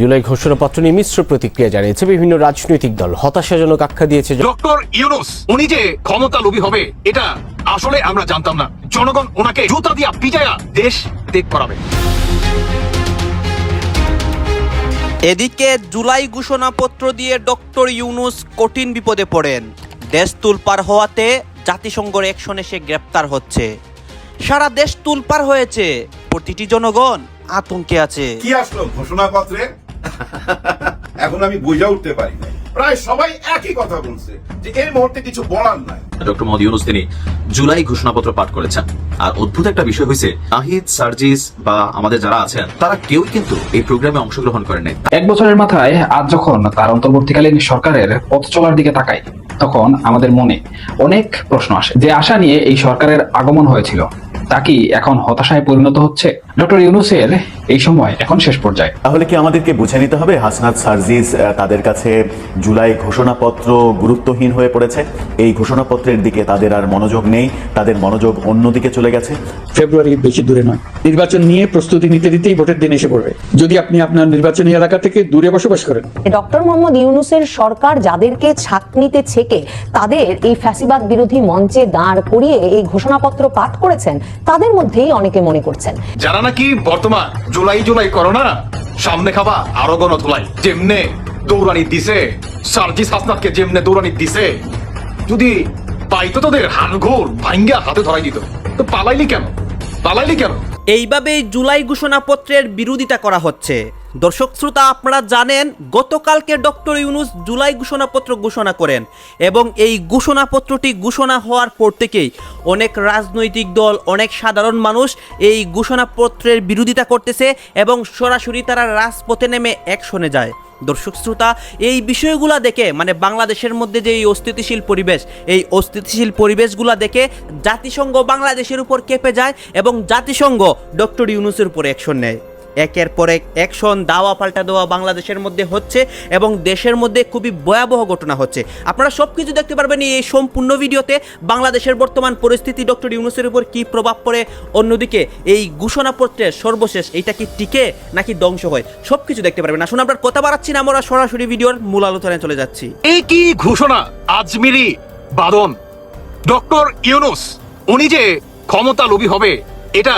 জুলাই ঘোষণাপত্র নিয়ে মিশ্র প্রতিক্রিয়া জানিয়েছে বিভিন্ন রাজনৈতিক দল। হতাশাজনক আখ্যা দিয়েছে ডক্টর ইউনুস উনি যে ক্ষমতা লোভী হবে এটা আসলে আমরা জানতাম না। জনগণ ওনাকে জুতা দিয়া পিটায়া দেশ ত্যাগ করাবে। এদিকে জুলাই ঘোষণাপত্র দিয়ে ডক্টর ইউনুস কঠিন বিপদে পড়েন। দেশ তুলপার হওয়াতে জাতিসংঘর অ্যাকশনে সে গ্রেপ্তার হচ্ছে। সারা দেশ তুলপার হয়েছে। প্রতিটি জনগণ আতঙ্কে আছে। কি আসলো ঘোষণাপত্রে? এখন আমি বুঝে উঠতে পারি না প্রায় সবাই একই কথা বলছে যে এই মুহূর্তে কিছু বলার নাই। ডক্টর মোহাম্মদ ইউনুস তিনি জুলাই ঘোষণাপত্র পাঠ করেছেন। আর অদ্ভুত একটা বিষয় হয়েছে নাহিদ সার্জিস বা আমাদের যারা আছেন তারা কেউ কিন্তু এই প্রোগ্রামে অংশগ্রহণ করেন নাই। এক বছরের মাথায় আজ যখন তার অন্তর্বর্তীকালীন সরকারের পথ চলার দিকে তাকাই তখন আমাদের মনে অনেক প্রশ্ন আসে। যে আশা নিয়ে এই সরকারের আগমন হয়েছিল তা কি এখন হতাশায় পরিণত হচ্ছে? ডক্টর ইউনুসের এই সময় এখন শেষ পর্যায়ে। তাহলে কি আমাদেরকে বুঝে নিতে হবে? হাসনাত সার্জিস তাদের কাছে জুলাই ঘোষণাপত্র গুরুত্বহীন হয়ে পড়েছে। এই ঘোষণাপত্রের দিকে তাদের আর মনোযোগ নেই তাদের মনোযোগ অন্যদিকে চলে গেছে। ফেব্রুয়ারি বেশি দূরে নয়। নির্বাচন নিয়ে প্রস্তুতি নিতে দিতেই ভোটের দিন এসে পড়বে। যদি আপনি আপনার নির্বাচনী এলাকা থেকে দূরে বসবাস করেন। ডক্টর মোহাম্মদ ইউনুসের সরকার যাদেরকে ছাকনিতে ছেকে তাদের এই ফ্যাসিবাদ বিরোধী মঞ্চে দাঁড় করিয়ে এই ঘোষণাপত্র পাঠ করেছেন তাদের মধ্যেই অনেকে মনে করছেন। যারা নাকি বর্তমান জুলাই জুলাই করোনা সামনে খাবা আরও গণ ধুলাই যেমনে দৌড়ানি দিছে সার্জিস হাসনাতকে যেমনে দৌড়ানি দিছে। যদি পাইতো তোদের হানঘোর ভাঙ্গা হাতে ধরাই দিত তো পালাইলি কেন? পালাইলি কেন? এইভাবেই জুলাই ঘোষণাপত্রের বিরোধিতা করা হচ্ছে। দর্শক শ্রোতা, আপনারা জানেন, গতকালকে ডক্টর ইউনুস জুলাই ঘোষণাপত্র ঘোষণা করেন এবং এই ঘোষণাপত্রটি ঘোষণা হওয়ার পর থেকেই অনেক রাজনৈতিক দল, অনেক সাধারণ মানুষ এই ঘোষণাপত্রের বিরোধিতা করতেছে এবং সরাসরি তারা রাজপথে নেমে অ্যাকশনে যায়। দর্শক শ্রোতা, এই বিষয়গুলো দেখে মানে বাংলাদেশের মধ্যে যে এই অস্থিতিশীল পরিবেশ, এই অস্থিতিশীল পরিবেশগুলো দেখে জাতিসংঘ বাংলাদেশের উপর কেঁপে যায় এবং জাতিসংঘ ডক্টর ইউনুসের উপর অ্যাকশন নেয়। একের পর এক অ্যাকশন, দাওয়া, পাল্টা দেওয়া বাংলাদেশের মধ্যে হচ্ছে এবং দেশের মধ্যে খুবই ভয়াবহ ঘটনা হচ্ছে। আপনারা সব কিছু দেখতে পারবেন এই সম্পূর্ণ ভিডিওতে বাংলাদেশের বর্তমান পরিস্থিতি, ডক্টর ইউনুসের উপর কী প্রভাব পড়ে, অন্যদিকে এই ঘোষণাপত্রের সর্বশেষ এইটা কি টিকে নাকি ধ্বংস হয় সব কিছু দেখতে পারবেন। আসুন, আমরা কথা বাড়াচ্ছি না, আমরা সরাসরি ভিডিওর মূল আলোচনায় চলে যাচ্ছি। এই কি ঘোষণা? আজমিরি, বাদন। ডক্টর ইউনুস, উনি যে ক্ষমতা লোভী হবে, এটা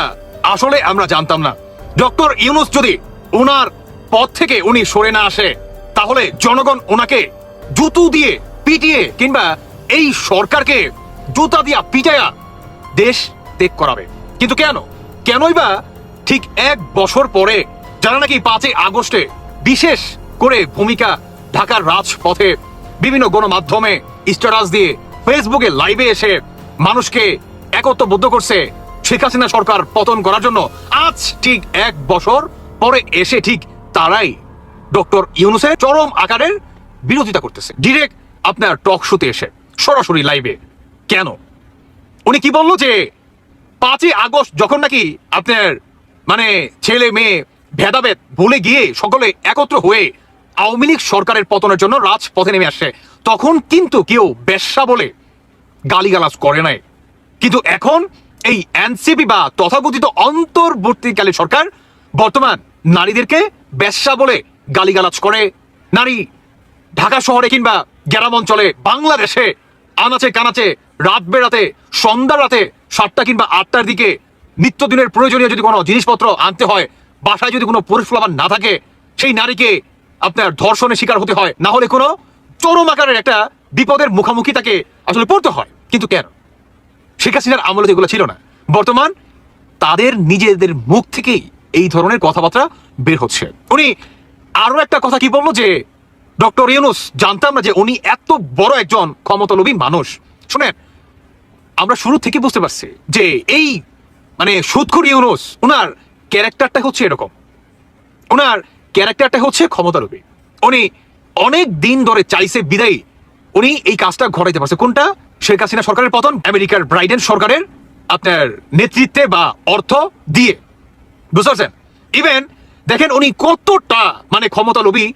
আসলে আমরা জানতাম না। ডক্টর ইউনুস যদি ওনার পথ থেকে উনি সরে না আসে, তাহলে জনগণ ওনাকে জুতু দিয়ে পিটিয়ে কিংবা এই সরকারকে জুতা দিয়া পিটায়া দেশ ত্যাগ করাবে। কিন্তু কেন? কেনই বা ঠিক এক বছর পরে যারা নাকি পাঁচই আগস্টে বিশেষ করে ভূমিকা ঢাকার রাজপথে বিভিন্ন গণমাধ্যমে স্ট্যাটাস দিয়ে ফেসবুকে লাইভে এসে মানুষকে একত্রবদ্ধ করছে শেখ হাসিনা সরকার পতন করার জন্য আজ ঠিক এক বছর পরে এসে ঠিক তারাই ডক্টর ইউনুসের চরম আকারের বিরোধিতা করতেছে। ডিরেক্ট আপনার টক শোতে এসে, সরাসরি লাইভে কেন? উনি কি বলল যে, পাঁচই আগস্ট যখন নাকি আপনার মানে ছেলে মেয়ে ভেদাভেদ ভুলে গিয়ে সকলে একত্র হয়ে আওয়ামী লীগ সরকারের পতনের জন্য রাজপথে নেমে আসে, তখন কিন্তু কেউ বেশ্যা বলে গালিগালাজ করে নাই। কিন্তু এখন এই এনসিপি বা তথাকথিত অন্তর্বর্তীকালীন সরকার বর্তমান নারীদেরকে বেশ্যা বলে গালিগালাজ করে। নারী ঢাকা শহরে কিংবা গ্রাম অঞ্চলে, বাংলাদেশে আনাচে কানাচে রাত বেড়াতে, সন্ধ্যা রাতে সাতটা কিংবা আটটার দিকে নিত্যদিনের প্রয়োজনীয় যদি কোনো জিনিসপত্র আনতে হয়, বাসায় যদি কোনো পুরুষ ফ্লাবার না থাকে, সেই নারীকে আপনার ধর্ষণের শিকার হতে হয়। না হলে কোনো চরম আকারের একটা বিপদের মুখোমুখি তাকে আসলে পড়তে হয়। কিন্তু কেন? শেখ হাসিনার আমলে তো এগুলো ছিল না। বর্তমান তাদের নিজেদের মুখ থেকেই এই ধরনের কথাবার্তা বের হচ্ছে। উনি আরও একটা কথা কি বলল যে, ডক্টর ইউনুস, জানতাম না যে উনি এত বড় একজন ক্ষমতালোভী মানুষ। শুনেন, আমরা শুরু থেকে বুঝতে পারছি যে এই মানে সুৎখুর ইউনুস ওনার ক্যারেক্টারটা হচ্ছে এরকম। ওনার ক্যারেক্টারটা হচ্ছে ক্ষমতালোভী। উনি অনেক দিন ধরে চাইছে বিদায়ী। উনি এই কাজটা ঘটাইতে পারছে। কোনটা? শেখ হাসিনা সরকারের পতন, আমেরিকার ব্রাইডেন সরকারের আপনার নেতৃত্বে বা অর্থ দিয়ে। বুঝতে পারছেন? ইভেন দেখেন উনি কতটা মানে ক্ষমতালোভী,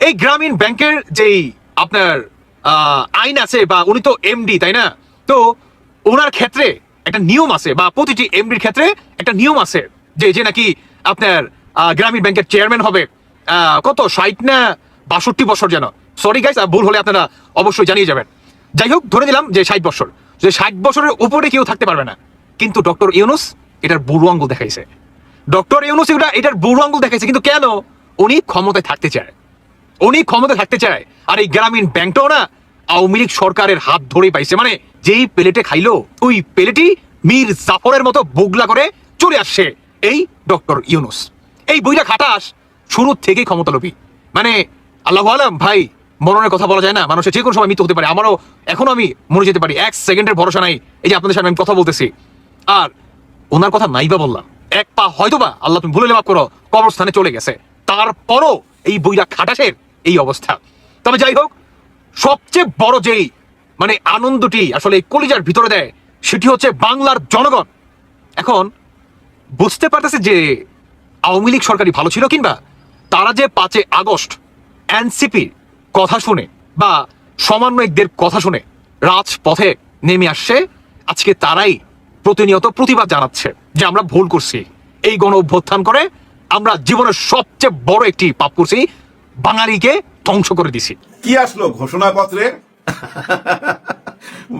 এই গ্রামীণ ব্যাংকের যেই আপনার আইন আছে বা উনি তো এমডি তাই না? তো ওনার ক্ষেত্রে একটা নিয়ম আছে বা প্রতিটি এমডির ক্ষেত্রে একটা নিয়ম আছে যে যে নাকি আপনার গ্রামীণ ব্যাংকের চেয়ারম্যান হবে কত? ষাট না বাষট্টি বছর যেন। সরি গাইস ভুল হলে আপনারা অবশ্যই জানিয়ে যাবেন। যাই হোক, ধরে দিলাম যে ষাট বছর। যে ষাট বছরের উপরে কেউ থাকতে পারবে না। কিন্তু ডক্টর ইউনুস এটার বুড়ো আঙ্গুল দেখাইছে। ডক্টর ইউনুস এটা এটার বুড়ো আঙ্গুল দেখাইছে, কিন্তু কেন? উনি ক্ষমতায় থাকতে চায়। উনি ক্ষমতায় থাকতে চায়। আর এই গ্রামীণ ব্যাংকটাও না আওয়ামী লীগ সরকারের হাত ধরেই পাইছে। মানে যেই প্লেটে খাইলো, ওই প্লেটই মীর জাফরের মতো বুগলা করে চলে আসছে এই ডক্টর ইউনুস। এই বইটা খাটাস, শুরু থেকেই ক্ষমতা লোভী মানে আল্লাহ আলম, ভাই মরণের কথা বলা যায় না, মানুষের যে কোনো সময় মৃত্যু হতে পারে। আমারও এখনও আমি মরে যেতে পারি। এক সেকেন্ডের ভরসা নাই। এই যে আপনাদের সামনে আমি কথা বলতেছি। আর ওনার কথা নাই বা বললাম। এক পা হয়তোবা, আল্লাহ তুমি ভুলে মাফ করো, কবরস্থানে চলে গেছে। তারপরও এই বইরা খাটাসের এই অবস্থা। তবে যাই হোক, সবচেয়ে বড় যেই মানে আনন্দটি আসলে এই কলিজার ভিতরে দেয়, সেটি হচ্ছে বাংলার জনগণ। এখন বুঝতে পারতেছে যে আওয়ামী লীগ সরকারই ভালো ছিল কিংবা তারা যে পাঁচে আগস্ট, এনসিপির কথা শুনে বা সমন্বয়কদের কথা শুনে রাজপথে নেমে আসছে। আজকে তারাই প্রতিনিয়ত প্রতিবাদ জানাচ্ছে যে আমরা ভুল করছি। এই গণ অভ্যুত্থান করে আমরা জীবনের সবচেয়ে বড় একটি পাপ করছি, বাঙালিকে ধ্বংস করে দিছি। কি আসলো ঘোষণাপত্রে?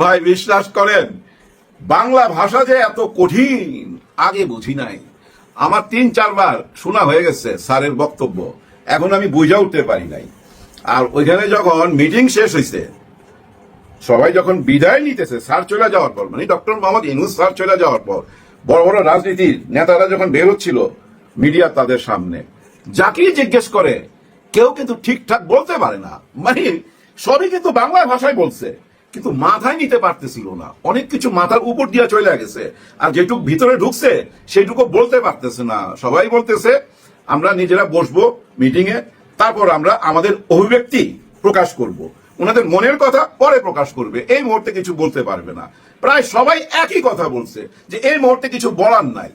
ভাই, বিশ্বাস করেন, বাংলা ভাষা যে এত কঠিন, আগে বুঝি নাই। আমার তিন, চারবার শোনা হয়ে গেছে স্যারের বক্তব্য। এখন আমি বুঝা উঠতে পারি নাই। আর ওইখানে যখন মিটিং শেষ হয়েছে সবাই যখন বিদায় নিতেছে স্যার চলে যাওয়ার পর মানে ডক্টর মোহাম্মদ ইনুস স্যার চলে যাওয়ার পর, বড় বড় রাজনীতির নেতারা যখন বেরোচ্ছিল মিডিয়া তাদের সামনে, যাকেই জিজ্ঞেস করে, কেউ কিন্তু ঠিকঠাক বলতে পারে না। মানে সবই কিন্তু বাংলা ভাষায় বলছে, কিন্তু মাথায় নিতে পারতেছিল না। অনেক কিছু মাথার উপর দিয়ে চলে গেছে, আর যেটুক ভিতরে ঢুকছে, সেটুকু বলতে পারতেছে না। সবাই বলতেছে, আমরা নিজেরা বসবো মিটিং এ তারপর আমরা আমাদের অভিব্যক্তি প্রকাশ করব। ওনাদের মনের কথা পরে প্রকাশ করবে। এই মুহূর্তে কিছু বলতে পারবে না। প্রায় সবাই একই কথা বলছে যে এই মুহূর্তে কিছু বলার নাই।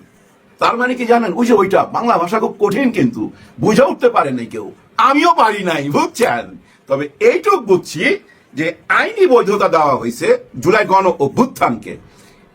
তার মানে কি জানেন? ওই যে ওইটা, বাংলা ভাষা খুব কঠিন কিন্তু বুঝে উঠতে পারে নাই কেউ। আমিও পারি নাই, বুঝছেন? তবে এইটুক বুঝছি যে আইনি বৈধতা দেওয়া হয়েছে জুলাই গণ অভ্যুত্থানকে।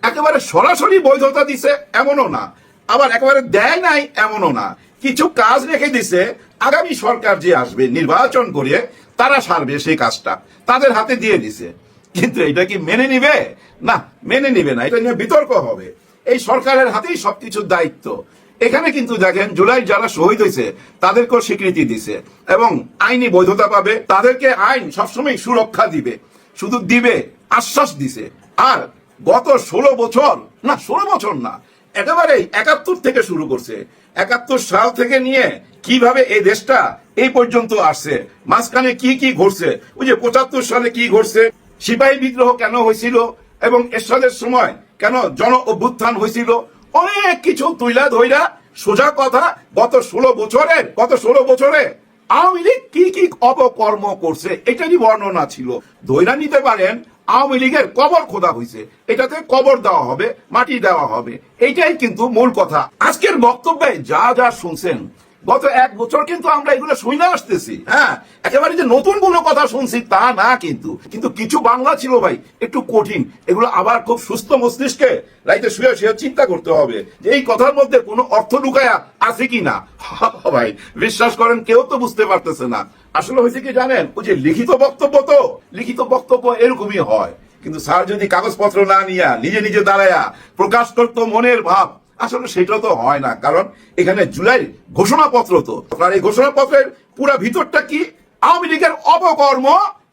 একেবারে সরাসরি বৈধতা দিছে এমনও না। আবার একেবারে দেয় নাই এমনও না। কিছু কাজ রেখে দিছে, আগামী সরকার যে আসবে, নির্বাচন করে তারা সারবে সেই কাজটা। তাদের হাতে দিয়ে দিছে। কিন্তু এটা কি মেনে নিবে? না, মেনে নিবে না। এটা নিয়ে বিতর্ক হবে। এই সরকারের হাতেই সবকিছুর দায়িত্ব। এখানে কিন্তু দেখেন, জুলাই যারা শহীদ হয়েছে, তাদেরকেও স্বীকৃতি দিছে এবং আইনি বৈধতা পাবে। তাদেরকে আইন সবসময় সুরক্ষা দিবে। শুধু দিবে, আশ্বাস দিছে। আর গত ষোলো বছর, না, ষোলো বছর না, একেবারেই একাত্তর থেকে শুরু করছে। একাত্তর সাল থেকে নিয়ে কীভাবে এই দেশটা এই পর্যন্ত আসছে? মাঝখানে কি কি ঘটছে? ওই যে পঁচাত্তর সালে কি ঘটছে? সিপাহী বিদ্রোহ কেন হয়েছিল? এবং এরশাদের সময় কেন জন অভ্যুত্থান হয়েছিল? অনেক কিছু তুইলা ধইরা সোজা কথা, গত ষোলো বছরের, গত ষোলো বছরে আওয়ামী লীগ কি কি অপকর্ম করছে এটারই বর্ণনা ছিল। ধৈরা নিতে পারেন আওয়ামী লীগের কবর খোদা হয়েছে এটাতে কবর দেওয়া হবে, মাটি দেওয়া হবে। এটাই কিন্তু মূল কথা। আজকের বক্তব্যে যা যা শুনছেন গত এক বছর কিন্তু আমরা এগুলো শুনে আসতেছি। হ্যাঁ একেবারে যে নতুন কোনো কথা শুনছি তা না কিন্তু। কিন্তু কিছু বাংলা ছিল ভাই, একটু কঠিন। এগুলো আবার খুব সুস্থ মস্তিষ্কে রাইতে শুয়ে শুয়ে চিন্তা করতে হবে যে এই কথার মধ্যে কোনো অর্থ ঢুকায়া আছে কি না ভাই, বিশ্বাস করেন, কেউ তো বুঝতে পারতেছে না। আসলে হয়েছে কি জানেন, ওই যে লিখিত বক্তব্য তো, লিখিত বক্তব্য এরকমই হয়। কিন্তু স্যার যদি কাগজপত্র না নিয়া, নিজে নিজে দাঁড়ায়া প্রকাশ করতো মনের ভাব। আসলে সেটা তো হয় না, কারণ এখানে জুলাই ঘোষণাপত্র তো। আপনার এই ঘোষণাপত্রের পুরো ভিতরটা কি? আওয়ামী লীগের অপকর্ম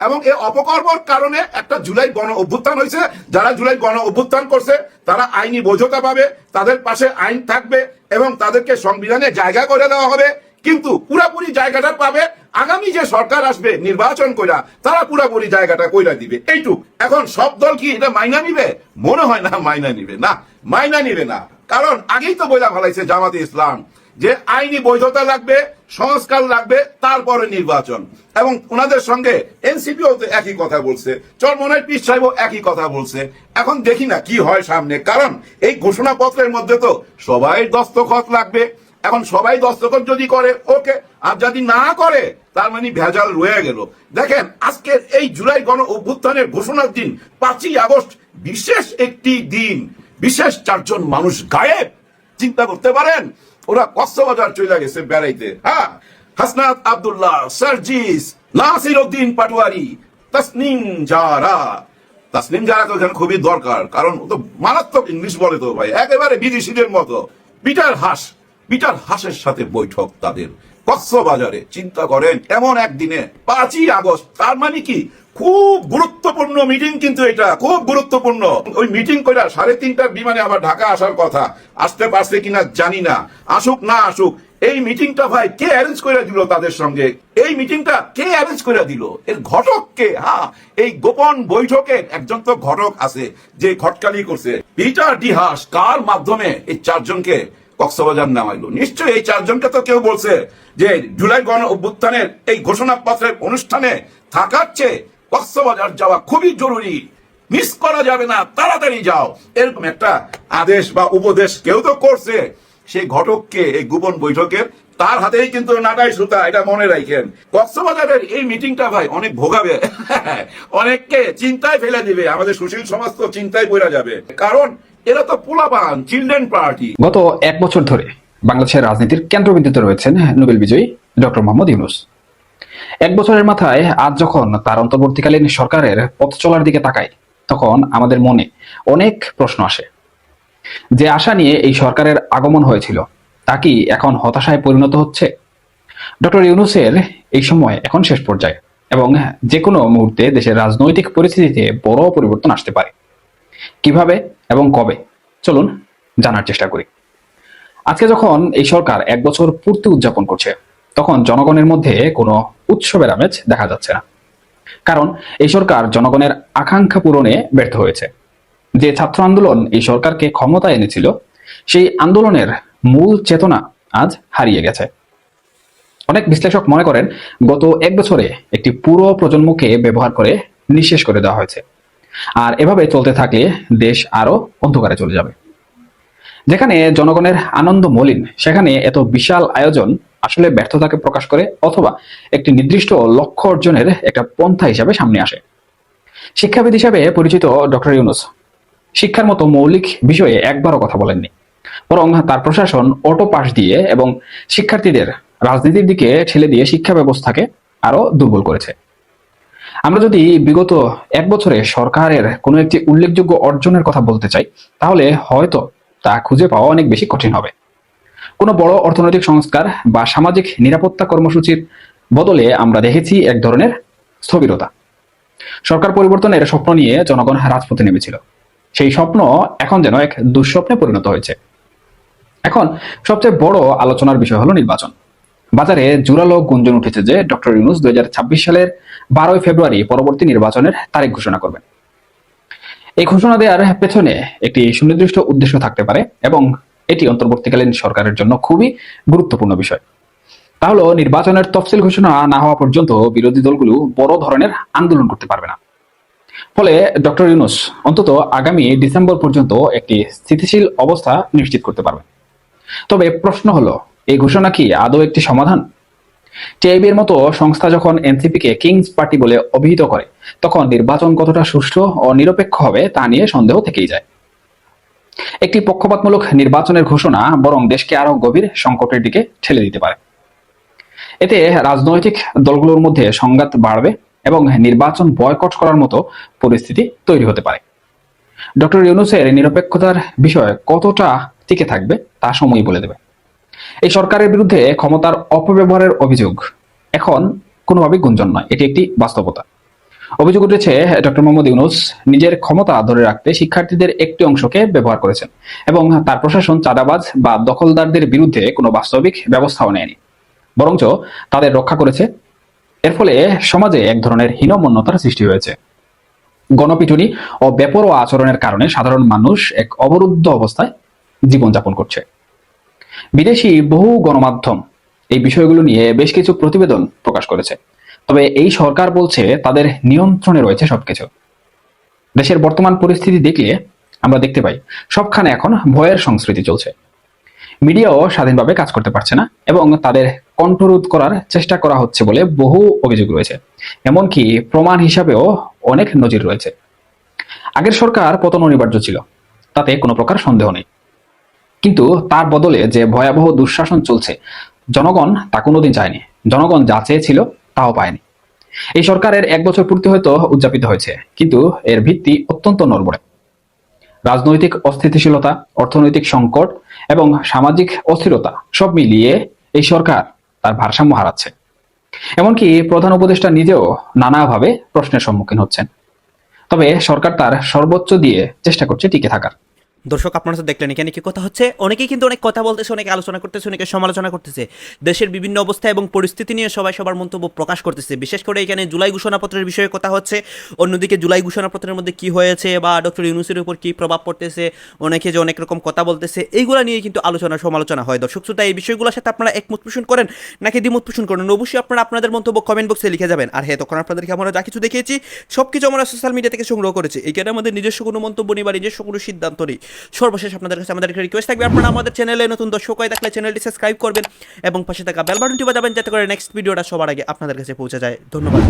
এবং এই অপকর্মর কারণে একটা জুলাই গণ অভ্যুত্থান হয়েছে। যারা জুলাই গণ অভ্যুত্থান করছে, তারা আইনি বৈধতা পাবে, তাদের পাশে আইন থাকবে এবং তাদেরকে সংবিধানে জায়গা করে দেওয়া হবে। কিন্তু পুরাপুরি জায়গাটা পাবে, আগামী যে সরকার আসবে নির্বাচন কইরা, তারা পুরাপুরি জায়গাটা কইরা দিবে। এইটুক। এখন সব দল কি এটা মাইনা নিবে? মনে হয় না মাইনা নিবে। না, মাইনা নিবে না। কারণ আগেই তো বইলা ফেলাইছে জামাতে ইসলাম যে আইনি বৈধতা লাগবে, সংস্কার লাগবে, তারপরে নির্বাচন। এবং ওনাদের সঙ্গে এনসিপিও একই কথা বলছে চরমনের পিস সাহেবও একই কথা বলছে। এখন দেখি না কি হয় সামনে। কারণ এই ঘোষণাপত্রের মধ্যে তো সবাই দস্তখত লাগবে। এখন সবাই দস্তখত যদি করে, ওকে। আর যদি না করে, তার মানে ভেজাল রয়ে গেল। দেখেন, আজকের এই জুলাই গণ অভ্যুত্থানের ঘোষণার দিন, পাঁচই আগস্ট, বিশেষ একটি দিন। বিশেষ চারজন মানুষ গায়েব। চিন্তা করতে পারেন, ওরা কক্সবাজার চলে গেছে বেড়াইতে। হ্যাঁ হাসনাত আব্দুল্লাহ, সার্জিস নাসির উদ্দিন পাটোয়ারি, তাসনিম জারা তাসনিম জারা তো এখানে খুবই দরকার, কারণ ও তো মারাত্মক ইংলিশ বলে তো ভাই, একেবারে বিদেশিদের মতো। পিটার হাস, পিটার হাসের সাথে বৈঠক তাদের। কক্সবাজারে, চিন্তা করেন, এমন একদিনে পাঁচই আগস্ট, তার মানে কি? খুব গুরুত্বপূর্ণ মিটিং কিন্তু এটা, খুব গুরুত্বপূর্ণ। ওই মিটিং করে সাড়ে তিনটার বিমানে আবার ঢাকা আসার কথা। আসতে পারছে কিনা জানি না। আসুক না আসুক, এই মিটিংটা ভাই কে অ্যারেঞ্জ করে দিল তাদের সঙ্গে? এই মিটিংটা কে অ্যারেঞ্জ করে দিল? এর ঘটক কে? হ্যাঁ এই গোপন বৈঠকের একজন তো ঘটক আছে, যে খটকালি করছে। পিটার ডিহাস, কার মাধ্যমে এই চারজনকে কক্সবাজার নামাইলো? নিশ্চয়ই এই চারজনকে তো কেউ বলছে যে জুলাই গণ অভ্যুত্থানের এই ঘোষণাপত্রের অনুষ্ঠানে থাকার চেয়ে কক্সবাজার যাওয়া খুবই জরুরি। মিস করা যাবে না, তাড়াতাড়ি যাও। এরকম একটা আদেশ বা উপদেশ কেউ তো করছে। সেই ঘটককে, এই গোপন বৈঠকের তার হাতেই কিন্তু নাটাই সুতা, এটা মনে রাখেন। কক্সবাজারের এই মিটিংটা ভাই অনেক ভোগাবে। অনেককে চিন্তায় ফেলে দিবে। আমাদের সুশীল সমাজ তো চিন্তায় পড়ে যাবে। কারণ এরা তো পোলাপান, চিলড্রেন পার্টি। গত এক বছর ধরে বাংলাদেশের রাজনীতির কেন্দ্রবিন্দুতে রয়েছেন নোবেল বিজয়ী ডক্টর মোহাম্মদ ইউনুস। এক বছরের মাথায় আজ যখন তার অন্তর্বর্তীকালীন সরকারের পথ চলার দিকে তাকাই, তখন আমাদের মনে অনেক প্রশ্ন আসে। যে আশা নিয়ে এই সরকারের আগমন হয়েছিল, তা কি এখন হতাশায় পরিণত হচ্ছে? ডক্টর ইউনুসের এই সময় এখন শেষ পর্যায়ে এবং যে কোনো মুহূর্তে দেশের রাজনৈতিক পরিস্থিতিতে বড় পরিবর্তন আসতে পারে। কীভাবে এবং কবে? চলুন জানার চেষ্টা করি। আজকে যখন এই সরকার এক বছর পূর্তি উদযাপন করছে তখন জনগণের মধ্যে কোনো উৎসবের আমেজ দেখা যাচ্ছে না। কারণ এই সরকার জনগণের আকাঙ্ক্ষা পূরণে ব্যর্থ হয়েছে। যে ছাত্র আন্দোলন এই সরকারকে ক্ষমতায় এনেছিল, সেই আন্দোলনের মূল চেতনা আজ হারিয়ে গেছে। অনেক বিশ্লেষক মনে করেন, গত এক বছরে একটি পুরো প্রজন্মকে ব্যবহার করে নিঃশেষ করে দেওয়া হয়েছে। আর এভাবে চলতে থাকলে দেশ আরও অন্ধকারে চলে যাবে। যেখানে জনগণের আনন্দ মলিন, সেখানে এত বিশাল আয়োজন আসলে ব্যর্থতাকে প্রকাশ করে অথবা একটি নির্দিষ্ট লক্ষ্য অর্জনের একটা পন্থা হিসাবে সামনে আসে। শিক্ষাবিদ হিসাবে পরিচিত ডক্টর ইউনুস, শিক্ষার মতো মৌলিক বিষয়ে একবারও কথা বলেননি। বরং তার প্রশাসন অটো পাস দিয়ে এবং শিক্ষার্থীদের রাজনীতির দিকে ঠেলে দিয়ে শিক্ষা ব্যবস্থাকে আরও দুর্বল করেছে। আমরা যদি বিগত এক বছরে সরকারের কোনো একটি উল্লেখযোগ্য অর্জনের কথা বলতে চাই, তাহলে হয়তো তা খুঁজে পাওয়া অনেক বেশি কঠিন হবে। কোনো বড় অর্থনৈতিক সংস্কার বা সামাজিক নিরাপত্তা কর্মসূচির বদলে আমরা দেখেছি এক ধরনের স্থবিরতা। সরকার পরিবর্তনের স্বপ্ন নিয়ে জনগণ রাজপথে নেমেছিল। সেই স্বপ্ন এখন যেন এক দুঃস্বপ্নে পরিণত হয়েছে। এখন সবচেয়ে বড় আলোচনার বিষয় হলো নির্বাচন। বাজারে জোরালো গুঞ্জন উঠেছে যে ডক্টর ইউনুস দুই হাজার ছাব্বিশ সালের বারোই ফেব্রুয়ারি পরবর্তী নির্বাচনের তারিখ ঘোষণা করবেন। এই ঘোষণা দেওয়ার পেছনে একটি সুনির্দিষ্ট উদ্দেশ্য থাকতে পারে এবং এটি অন্তর্বর্তীকালীন সরকারের জন্য খুবই গুরুত্বপূর্ণ বিষয়। তাহলে নির্বাচনের তফসিল ঘোষণা না হওয়া পর্যন্ত বিরোধী দলগুলো বড় ধরনের আন্দোলন করতে পারবে না। ফলে ডক্টর ইউনুস অন্তত আগামী ডিসেম্বর পর্যন্ত একটি স্থিতিশীল অবস্থা নিশ্চিত করতে পারবে তবে প্রশ্ন হলো, এই ঘোষণা কি আদৌ একটি সমাধান? টিআইবি এর মতো সংস্থা যখন এনসিপি কে কিংস পার্টি বলে অভিহিত করে, তখন নির্বাচন কতটা সুষ্ঠু ও নিরপেক্ষ হবে তা নিয়ে সন্দেহ থেকেই যায়। একটি পক্ষপাতমূলক নির্বাচনের ঘোষণা বরং দেশকে আরও গভীর সংকটের দিকে ঠেলে দিতে পারে। এতে রাজনৈতিক দলগুলোর মধ্যে সংঘাত বাড়বে এবং নির্বাচন বয়কট করার মতো পরিস্থিতি তৈরি হতে পারে। ডক্টর ইউনুসের নিরপেক্ষতার বিষয় কতটা টিকে থাকবে তা সময় বলে দেবে। এই সরকারের বিরুদ্ধে ক্ষমতার অপব্যবহারের অভিযোগ এখন কোনোভাবেই গুঞ্জন নয়, এটি একটি বাস্তবতা। অভিযোগ উঠেছে, ডক্টর মোহাম্মদ ইউনুস নিজের ক্ষমতা ধরে রাখতে শিক্ষার্থীদের একটি অংশকে ব্যবহার করেছেন এবং তার প্রশাসন চাঁদাবাজ বা দখলদারদের বিরুদ্ধে কোনো বাস্তবিক ব্যবস্থাও নেয়নি। বরঞ্চ তাদের রক্ষা করেছে। এর ফলে সমাজে এক ধরনের হীনমন্যতার সৃষ্টি হয়েছে। গণপিটুনি ও বেপরোয়া আচরণের কারণে সাধারণ মানুষ এক অবরুদ্ধ অবস্থায় জীবনযাপন করছে। বিদেশি বহু গণমাধ্যম এই বিষয়গুলো নিয়ে বেশ কিছু প্রতিবেদন প্রকাশ করেছে। তবে এই সরকার বলছে তাদের নিয়ন্ত্রণে রয়েছে সবকিছু। দেশের বর্তমান পরিস্থিতি দেখলে আমরা দেখতে পাই, সবখানে এখন ভয়ের সংস্কৃতি চলছে। মিডিয়াও স্বাধীনভাবে কাজ করতে পারছে না এবং তাদের কণ্ঠরোধ করার চেষ্টা করা হচ্ছে বলে বহু অভিযোগ রয়েছে। এমনকি প্রমাণ হিসাবেও অনেক নজির রয়েছে। আগের সরকার পতন অনিবার্য ছিল, তাতে কোনো প্রকার সন্দেহ নেই। কিন্তু তার বদলে যে ভয়াবহ দুঃশাসন চলছে, জনগণ তা কোনোদিন চায়নি। জনগণ যা চেয়েছিল তাও পায়নি। এই সরকারের এক বছর পূর্তি হয়তো উদযাপিত হয়েছে, কিন্তু এর ভিত্তি অত্যন্ত নড়বড়ে। রাজনৈতিক অস্থিতিশীলতা, অর্থনৈতিক সংকট এবং সামাজিক অস্থিরতা সব মিলিয়ে এই সরকার তার ভারসাম্য হারাচ্ছে। এমনকি প্রধান উপদেষ্টা নিজেও নানাভাবে প্রশ্নের সম্মুখীন হচ্ছেন। তবে সরকার তার সর্বোচ্চ দিয়ে চেষ্টা করছে টিকে থাকার। দর্শক, আপনারা তো দেখলেন এখানে কি কথা হচ্ছে। অনেকেই কিন্তু অনেক কথা বলতেছে, অনেকে আলোচনা করতেছে, অনেকে সমালোচনা করতেছে। দেশের বিভিন্ন অবস্থা এবং পরিস্থিতি নিয়ে সবাই সবার মন্তব্য প্রকাশ করতেছে। বিশেষ করে এখানে জুলাই ঘোষণাপত্রের বিষয়ে কথা হচ্ছে। অন্যদিকে জুলাই ঘোষণাপত্রের মধ্যে কি হয়েছে বা ডক্টর ইউনুসের উপর কী প্রভাব পড়তেছে, অনেকে যে অনেক রকম কথা বলতেছে, এইগুলো নিয়ে কিন্তু আলোচনা, সমালোচনা হয়। দর্শক শ্রোতা, এই বিষয়গুলোর সাথে আপনারা একমত পোষণ করেন নাকি দ্বিমত পোষণ করেন? অবশ্যই আপনারা আপনাদের মন্তব্য কমেন্ট বক্সে লিখে যাবেন। আর হ্যাঁ তখন আপনাদেরকে আমরা যা কিছু দেখিয়েছি সব কিছু আমরা সোশ্যাল মিডিয়া থেকে সংগ্রহ করেছি। এখানে আমাদের নিজস্ব কোনো মন্তব্য নেই বা নিজস্ব কোনো সিদ্ধান্ত নেই। সর্বশেষ আপনাদের কাছে আমাদের একটা রিকোয়েস্ট থাকবে। আপনারা আমাদের চ্যানেলে নতুন দর্শক হয়ে থাকলে চ্যানেলটি সাবস্ক্রাইব করবেন এবং পাশে থাকা বেল বাটনটি বাজাবেন, যাতে করে নেক্সট ভিডিওটা সবার আগে আপনাদের কাছে পৌঁছে যায়। ধন্যবাদ।